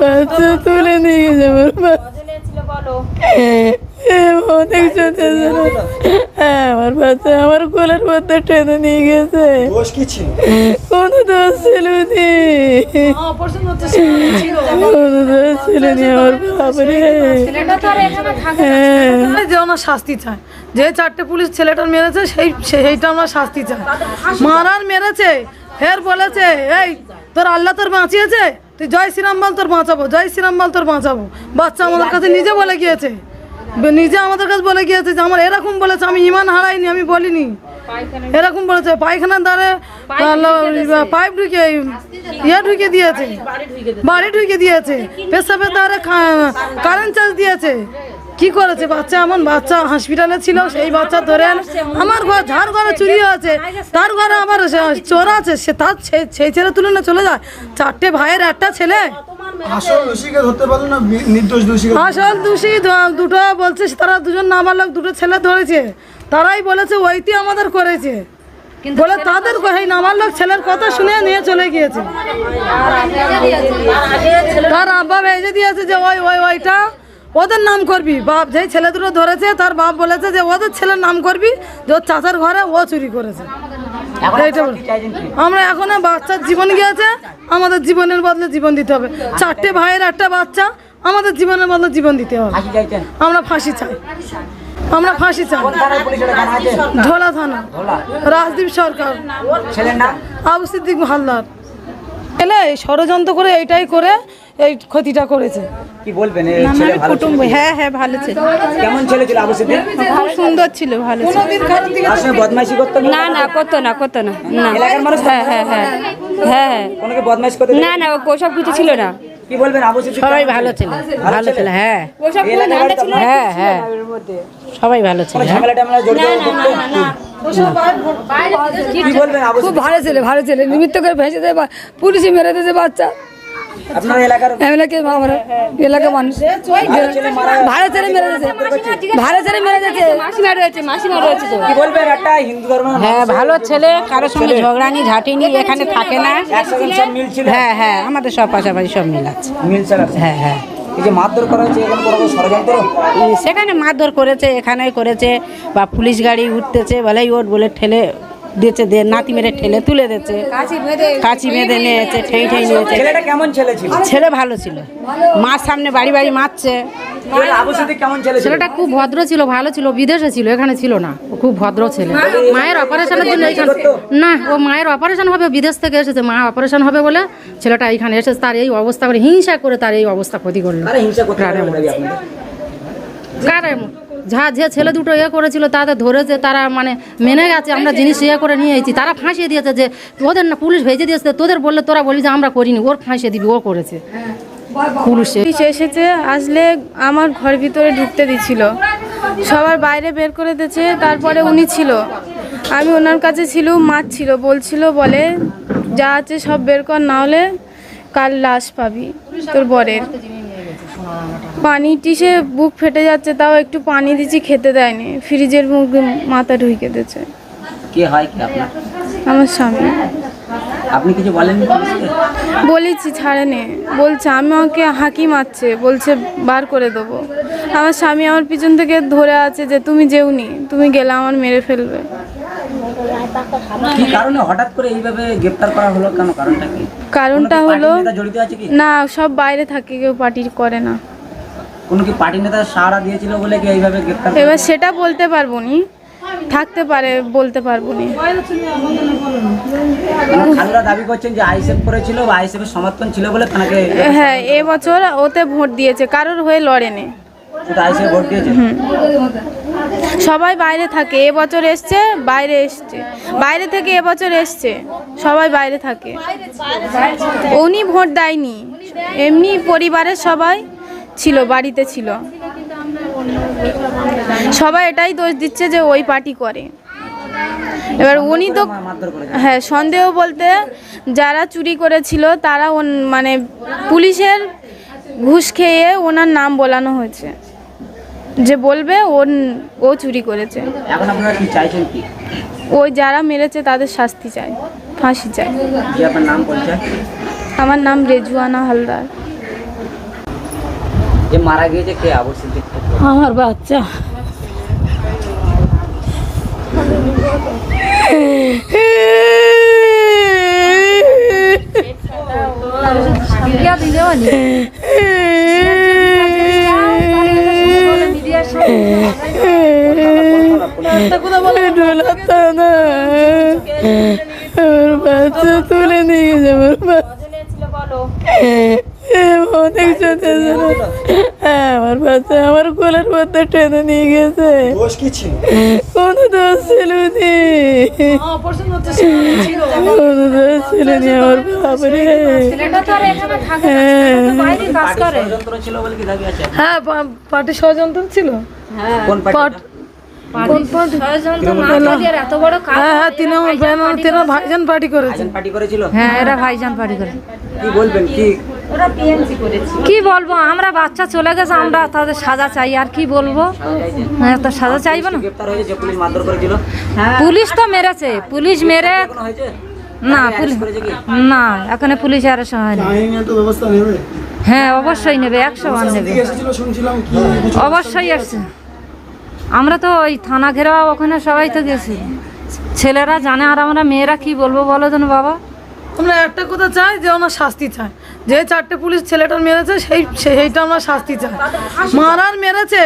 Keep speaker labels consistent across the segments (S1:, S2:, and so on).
S1: বাচ্চা তুলে নিয়ে যাব আমার আমার মধ্যে টেনে নিয়ে আমার
S2: যে ওনার শাস্তি চায় যে চারটে পুলিশ ছেলেটার মেরেছে সেই সেইটা আমরা শাস্তি চাই মারার মেরেছে ফের বলেছে এই তোর আল্লাহ তোর বাঁচিয়েছে তুই জয় শ্রীরাম বল তোর বাঁচাবো জয় শ্রীরাম বল তোর বাঁচাবো বাচ্চা আমাদের কাছে নিজে বলে গিয়েছে। নিজে আমাদের কাছে বলে গিয়েছে যে আমার এরকম বলেছে আমি ইমান হারাইনি আমি বলিনি। এরকম বলেছে পায়খানার দ্বারে পাইপ ঢুকে ইয়ে ঢুকে দিয়েছে। বাড়ি ঢুকে দিয়েছে। পেশাবের দ্বারে কারেন্ট চার্জ দিয়েছে। কি করেছে? বাচ্চা এমন বাচ্চা হসপিটালে ছিল সেই বাচ্চা ধরে আমার ঘর যার ঘরে চুরি আছে তার ঘরে আমার চোর আছে সে তার সেই ছেলে তুলে না চলে যায়। চারটে ভাইয়ের একটা ছেলে।
S3: আসল দোষীকে ধরতে পারল না নির্দোষ দোষীকে
S2: আসল দোষী দুটো বলছে তারা দুজন নাবালক দুটো ছেলে ধরেছে। তারাই বলেছে ওইটি আমাদের করেছে। বলে তাদের এই নাবালক ছেলের কথা শুনে নিয়ে চলে গিয়েছে। তার আব্বা ভেজে দিয়েছে যে ওই ওই ওইটা ওদের নাম করবি। বাপ যেই ছেলে দুটো ধরেছে তার বাপ বলেছে যে ওদের ছেলের নাম করবি যে ওর চাচার ঘরে ও চুরি করেছে। আমরা এখন বাচ্চার জীবন গিয়েছে আমাদের জীবনের বদলে জীবন দিতে হবে। চারটে ভাইয়ের একটা বাচ্চা আমাদের জীবনের বদলে জীবন দিতে হবে। আমরা ফাঁসি চাই। আমরা ফাঁসি চাই। ঝোলা থানা। রাজদীপ সরকার। আবু সিদ্দিক হালদার এলে ষড়যন্ত্র করে এইটাই করে এই ক্ষতিটা করেছে।
S4: কি বলবেন? এই ছেলে ভালো ছিল?
S5: হ্যাঁ হ্যাঁ ভালো ছিল।
S4: কেমন ছেলে ছিল আবু সিদ্দিক?
S5: খুব সুন্দর ছিল ভালো ছিল।
S4: বদমাইশি করতো
S5: না? না করতো না করতো না। না।
S4: এলাকার মানুষ
S5: হ্যাঁ হ্যাঁ হ্যাঁ। হ্যাঁ হ্যাঁ।
S4: কোনোকে বদমাইশ করতে
S5: না না ওসব কিছু ছিল না।
S4: কি বলবেন আবু সিদ্দিক?
S6: সবাই ভালো ছিল ভালো ছিল? হ্যাঁ।
S5: ওসব
S6: হ্যাঁ হ্যাঁ। সবাই ভালো ছিল
S4: কোনো ঝামেলা টামেলা জড়িত? কি বলবেন
S7: খুব ভালো ছেলে ভালো ছেলে। নিমিত্ত করে ভেসে দেয় বা- পুলিশে মেরে দিয়েছে বাচ্চা।
S4: আপনার এলাকার
S7: এমএলএকে আমরা এলাকা মানুষ। ভালো ছেলে মেরে দিয়েছে ভালো ছেলে মেরে দিয়েছে
S5: মাসিমা রয়েছে মাসিমা রয়েছে
S4: কি বলবেন একটা হিন্দু ধর্ম?
S6: হ্যাঁ ভালো ছেলে কারোর সঙ্গে ঝগড়ানি ঝাঁটিনি এখানে থাকে না। হ্যাঁ হ্যাঁ আমাদের সব পাশাপাশি সব মিল আছে।
S4: মিল
S6: হ্যাঁ হ্যাঁ।
S4: এখন
S6: সেখানে মারধর করেছে এখানেই করেছে বা পুলিশ গাড়ি উঠতেছে বলে ওট বলে ঠেলে দিয়েছে দিয়ে নাতি মেরে ঠেলে তুলে দিয়েছে। কাঁচি বেঁধে নিয়েছে ঠেই ঠেই নিয়েছে
S4: কেমন ছেলে ছিল?
S6: ছেলে ভালো ছিল। মার সামনে বাড়ি বাড়ি মারছে।
S8: ছেলেটা খুব ভদ্র ছিল ভালো ছিল বিদেশে ছিল এখানে ছিল না। ও খুব ভদ্র ছেলে। মায়ের অপারেশনের জন্য এখানে না ও মায়ের অপারেশন হবে বিদেশ থেকে এসেছে। মা অপারেশন হবে বলে ছেলেটা এখানে এসেছে তার এই অবস্থা করে হিংসা করে তার এই অবস্থা ক্ষতি করল। কার? যা যে ছেলে দুটো ইয়ে করেছিল তাদের ধরেছে, তারা মানে মেনে গেছে, আমরা জিনিস ইয়ে করে নিয়ে এসেছি। তারা ফাঁসিয়ে দিয়েছে যে, ওদের না পুলিশ ভেজে দিয়েছে, তোদের বললে তোরা বলি যে আমরা করিনি, ওর ফাঁসিয়ে দিবি, ও করেছে। পুলিশে
S9: এসেছে, আসলে আমার ঘর ভিতরে ঢুকতে দিছিল। সবার বাইরে বের করে দিয়েছে, তারপরে উনি ছিল। আমি ওনার কাছে ছিল মাছ ছিল, বলছিল, বলে, যা আছে সব বের কর, না হলে কাল লাশ পাবি, তোর বরের। পানি সে বুক ফেটে যাচ্ছে তাও একটু পানি দিচ্ছি খেতে দেয়নি। ফ্রিজের মুখ মাথা ঢুকে দিয়েছে।
S4: কে হয় কি আপনার?
S9: আমার স্বামী।
S4: আপনি কিছু পুলিশকে?
S9: বলেছি ছাড়ে নে। বলছে আমাকে হাঁকি মারছে বলছে বার করে দেবো। আমার স্বামী আমার পিছন থেকে ধরে আছে যে তুমি যেওনি তুমি গেলে আমার মেরে ফেলবে।
S4: কি কারণে হঠাৎ করে এইভাবে গ্রেফতার করা হলো কেন? কারণটা কি?
S9: কারণটা হলো না সব বাইরে থাকে কেউ পার্টি করে না।
S4: কোনো কি পার্টি নেতা সাহারা দিয়েছিল বলে কি এইভাবে গ্রেফতার
S9: এবার সেটা বলতে পারব নি। থাকতে পারে বলতে পারব নি।
S4: খালুরা দাবি করছেন যে আইসেফ করেছিল বা আইসেফের সমর্থন ছিল বলে তাকে
S9: হ্যাঁ এবছর ওতে ভোট দিয়েছে কারোর হয়ে লড়েনি।
S4: শুধু আইসেফ ভোট দিয়েছে?
S9: সবাই বাইরে থাকে এবছর এসছে বাইরে এসছে। বাইরে থেকে এবছর এসছে সবাই বাইরে থাকে। উনি ভোট দেয়নি। এমনি পরিবারের সবাই ছিল বাড়িতে ছিল। সবাই এটাই দোষ দিচ্ছে যে ওই পার্টি করে। এবার উনি তো হ্যাঁ সন্দেহ বলতে যারা চুরি করেছিল তারা মানে পুলিশের ঘুষ খেয়ে ওনার নাম বলানো হয়েছে। যে বলবে ও ও চুরি করেছে।
S4: এখন আপনারা কি চাইছেন কি?
S9: ওই যারা মেরেছে তাদের শাস্তি চাই ফাঁসি চাই।
S4: যে আপনার নাম পরিচয়?
S9: আমার নাম রেজুয়ানা হালদার।
S4: যে মারা গিয়েছে কে? আবু সিদ্দিক
S1: আমার বাচ্চা। আমার বাচ্চা তুলে নিয়ে আমার বাচ্চা হ্যাঁ। আমার বাচ্চা আমার কোলের মধ্যে টেনে নিয়ে গেছে। কোনো দোষ ছিল নি। কোনো দোষ ছিল নি আমার
S4: আছে?
S2: হ্যাঁ পা- পার্টি ষড়যন্ত্র ছিল।
S4: কোন পার্টি
S2: পার্টি হ্যাঁ হ্যাঁ ভাইজান পার্টি
S4: পার্টি করেছিল।
S8: হ্যাঁ এরা ভাইজান পাড়ি করে।
S4: কি বলবেন কি
S8: কি বলব আমরা বাচ্চা চলে গেছে আমরা তাদের সাজা চাই আর কি বলব? হ্যাঁ তো সাজা চাইব না?
S4: গ্রেপ্তার হয়েছে যে পুলিশ মারধর করেছিল।
S8: পুলিশ তো মেরেছে পুলিশ মেরে না পুলিশ না এখানে পুলিশ আর
S3: নেবে?
S8: হ্যাঁ অবশ্যই নেবে একশো বার নেবে। অবশ্যই আসছে আমরা তো ওই থানা ঘেরাও ওখানে সবাই তো গেছি। ছেলেরা জানে আর আমরা মেয়েরা কি বলব বলো যেন বাবা?
S2: আমরা একটা কথা চাই যে ওনার শাস্তি চাই যে চারটে পুলিশ ছেলেটার মেরেছে সেই সেইটা আমরা শাস্তি চাই। মারার মেরেছে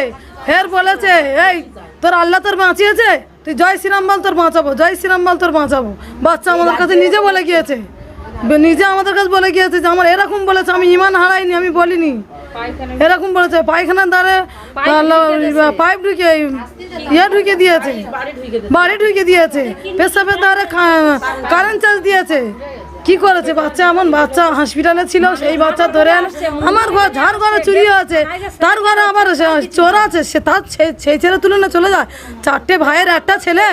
S2: ফের বলেছে এই তোর আল্লাহ তোর বাঁচিয়েছে? তুই জয় শ্রীরাম বল তোর বাঁচাবো জয় শ্রীরাম বল তোর বাঁচাবো। বাচ্চা আমাদের কাছে নিজে বলে গিয়েছে। নিজে আমাদের কাছে বলে গিয়েছে যে আমার এরকম বলেছে আমি ইমান হারাইনি আমি বলিনি। এরকম বলেছে পায়খানার দ্বারে পাইপ ঢুকে ইয়ে ঢুকে দিয়েছে বাড়ি ঢুকে দিয়েছে। পেশাবের দ্বারে কারেন্ট চার্জ দিয়েছে। কি করেছে? বাচ্চা এমন বাচ্চা হসপিটালে ছিল সেই বাচ্চা ধরে আনে আমার ঘর যার ঘরে চুরি আছে তার ঘরে আবার সে- চোর আছে সে তার সেই ছেলে তুলে না চলে যায়। চারটে ভাইয়ের একটা ছেলে।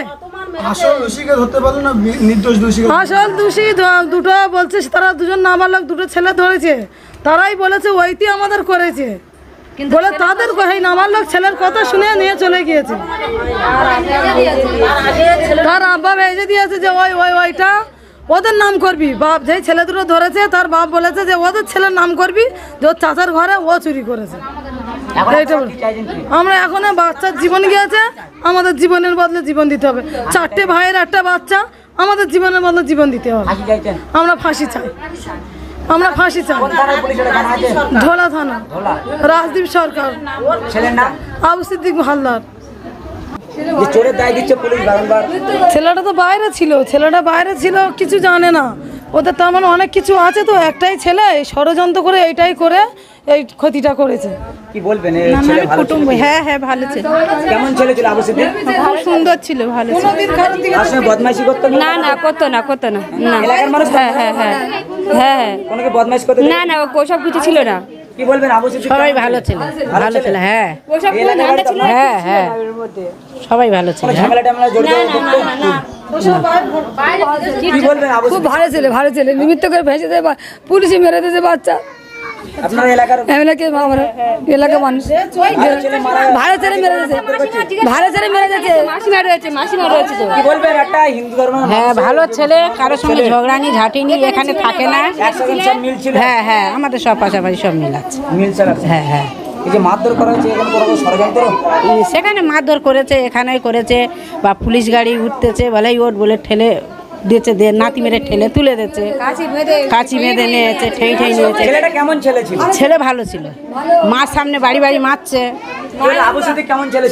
S3: আসল
S2: দোষী দুটো বলছে তারা দুজন নাবালক দুটো ছেলে ধরেছে। তারাই বলেছে ওইটি আমাদের করেছে। বলে তাদের এই নাবালক ছেলের কথা শুনে নিয়ে চলে গিয়েছে। তার আব্বা ভেজে দিয়েছে যে ওই ওই ওইটা ওদের নাম করবি? বাপ যে ছেলে দুটো ধরেছে তার বাপ বলেছে যে ওদের ছেলের নাম করবি যে ওর চাচার ঘরে ও চুরি করেছে। আমরা এখন বাচ্চার জীবন গিয়েছে আমাদের জীবনের বদলে জীবন দিতে হবে। চারটে ভাইয়ের একটা বাচ্চা আমাদের জীবনের বদলে জীবন দিতে হবে। আমরা ফাঁসি চাই। আমরা ফাঁসি চাই। ধোলা থানা। রাজদীপ সরকার। আবু সিদ্দিক হালদার
S4: যে চোরের দায় দিচ্ছে পুলিশ বারংবার।
S2: ছেলেটা তো বাইরে ছিল ছেলেটা বাইরে ছিল কিছু জানে না। ওদের তার মানে অনেক কিছু আছে তো একটাই ছেলে ষড়যন্ত্র করে এইটাই করে এই ক্ষতিটা করেছে।
S4: কি বলবেন এই ছেলে ভালো ছিল কি?
S7: হ্যাঁ হ্যাঁ ভালো ছিল।
S4: কেমন ছেলে ছিল আবু সিদ্দিক?
S7: খুব সুন্দর ছিল ভালো ছিল।
S4: তার সঙ্গে বদমাইশি করতো না?
S5: না না করতো না করতো না না।
S4: এলাকার মানুষ
S5: হ্যাঁ হ্যাঁ হ্যাঁ হ্যাঁ হ্যাঁ।
S4: কোনো বদমাইশ করতে
S5: না না ও সব কিছু ছিল না।
S4: কি বলবেন আবু
S6: সবাই ভালো ছিল ভালো ছিল? হ্যাঁ হ্যাঁ। হ্যাঁ সবাই ভালো ছিল
S4: ঝামেলা টামেলা জড়িত করতো? কি বলবেন আবু
S7: খুব ভালো ছেলে ভালো ছেলে। নিমিত্ত করে ভেসে দেয় পুলিশে মেরে দিয়েছে বাচ্চা।
S4: আপনার এলাকার
S7: এমএলএকে আমরা এলাকা মানুষ। ভালো ছেলে মেরে দিয়েছে। ভালো ছেলে মেরে দিয়েছে।
S5: মাসিমা রয়েছে মাসিমা রয়েছে
S4: কি বলবেন? একটা হিন্দু ধর্ম
S6: হ্যাঁ ভালো ছেলে কারোর সঙ্গে ঝগড়ানি ঝাঁটিনি এখানে থাকে না।
S4: সব মিল ছিল
S6: হ্যাঁ হ্যাঁ আমাদের সব পাশাপাশি সব মিল আছে। হ্যাঁ হ্যাঁ।
S4: এখন
S6: সেখানে মারধর করেছে এখানেই করেছে বা পুলিশ গাড়ি উঠতেছে বলে ওট বলে ঠেলে দিয়েছে দে নাতি মেরে ঠেলে তুলে দিয়েছে। কাঁচি বেঁধে নিয়েছে ঠেই ঠেই নিয়েছে।
S4: ছেলেটা কেমন ছেলে ছিল?
S6: ছেলে ভালো ছিল। মার সামনে বাড়ি বাড়ি মারছে।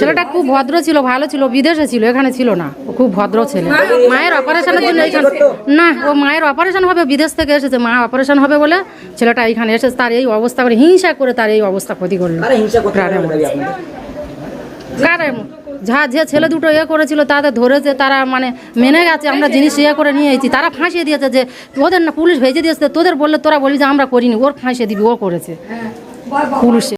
S8: ছেলেটা খুব ভদ্র ছিল ভালো ছিল বিদেশে ছিল এখানে ছিল না। ও খুব ভদ্র ছেলে। মায়ের অপারেশনের জন্য এখানে না ও মায়ের অপারেশন হবে বিদেশ থেকে এসেছে। মা অপারেশন হবে বলে ছেলেটা এখানে এসেছে তার এই অবস্থা করে হিংসা করে তার এই অবস্থা ক্ষতি করল।
S4: আরে হিংসা
S8: যা যে ছেলে দুটো ইয়ে করেছিল তাদের ধরেছে তারা মানে মেনে গেছে আমরা জিনিস ইয়ে করে নিয়ে এসেছি। তারা ফাঁসিয়ে দিয়েছে যে ওদের না পুলিশ ভেজে দিয়েছে তোদের বললে তোরা বলি যে আমরা করিনি ওর ফাঁসিয়ে দিবি ও করেছে। পুলিশে।